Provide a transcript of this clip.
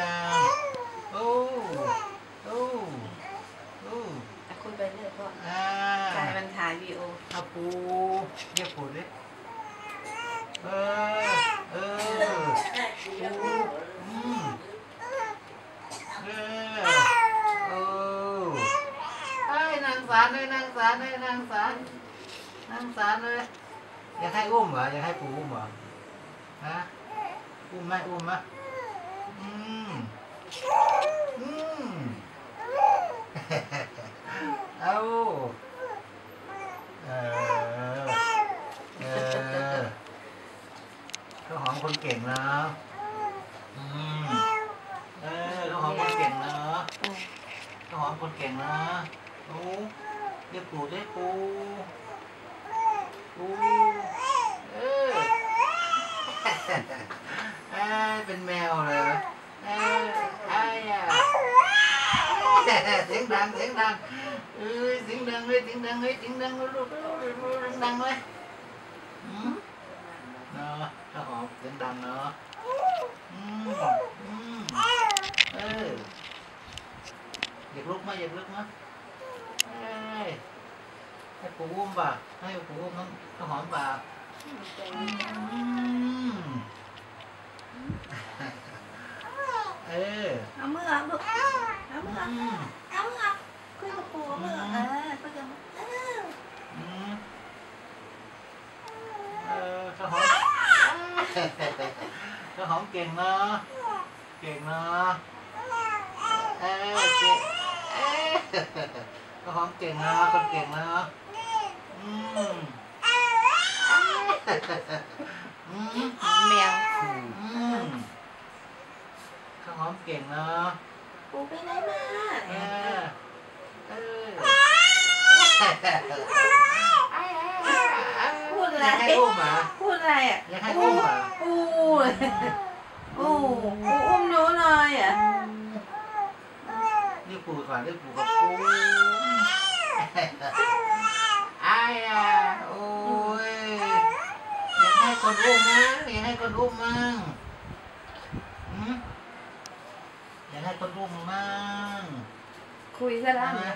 ยังโอ้โอ้โอ้อะคุยไปเรื่อยพ่ออ่ากายมันถ่ายวีโอเอาปูเรียกปูดิเออ เออปูอืมเออโอ้ไอ้นางสารเลยนางสารเลยนางสารนางสารเลยอยากให้อุ้มเหรออยากให้ปูอุ้มเหรอฮะอุ้มไหมอุ้มไหม อืมอืมเอาเออเออข้าวหอมคนเก่งนะอืมเออข้าวหอมคนเก่งนะข้าวหอมคนเก่งนะโอ้เรียกปูเรียกปูปูเออ เอ้ยเป็นแมวเลยเอ้ยไอ้อะเสียงดังเสียงดังเอ้ยเสียงดังเลยเสี มือเอาลูกเอามืออืเอามเอามือเอาคุยกับปู่เอามือเออคุยกับมือเอออืมเออข้าวหอมข้าวหอมเก่งเนาะเก่งเนาะเออเก่งเอ้ยข้าวหอมเก่งเนาะคนเก่งเนาะอืมอืมแมวอืมข้าวหอมเก่งเนาะปูไปไหนมาเออเออพูดอะไรให้อุ้มเหรอพูดอะไรอะอยากให้อุ้มเหรอปู่ปู่ปู่อุ้มหนูหน่อยอะเรียกปู่ก่อนเรียกปู่กับปูไอ้อะโอ้ยอยากให้คนอุ้มนะอยากให้คนอุ้มมั่งหืม อยากให้คนอุ้มมั่งคุยซะแล้วฮะ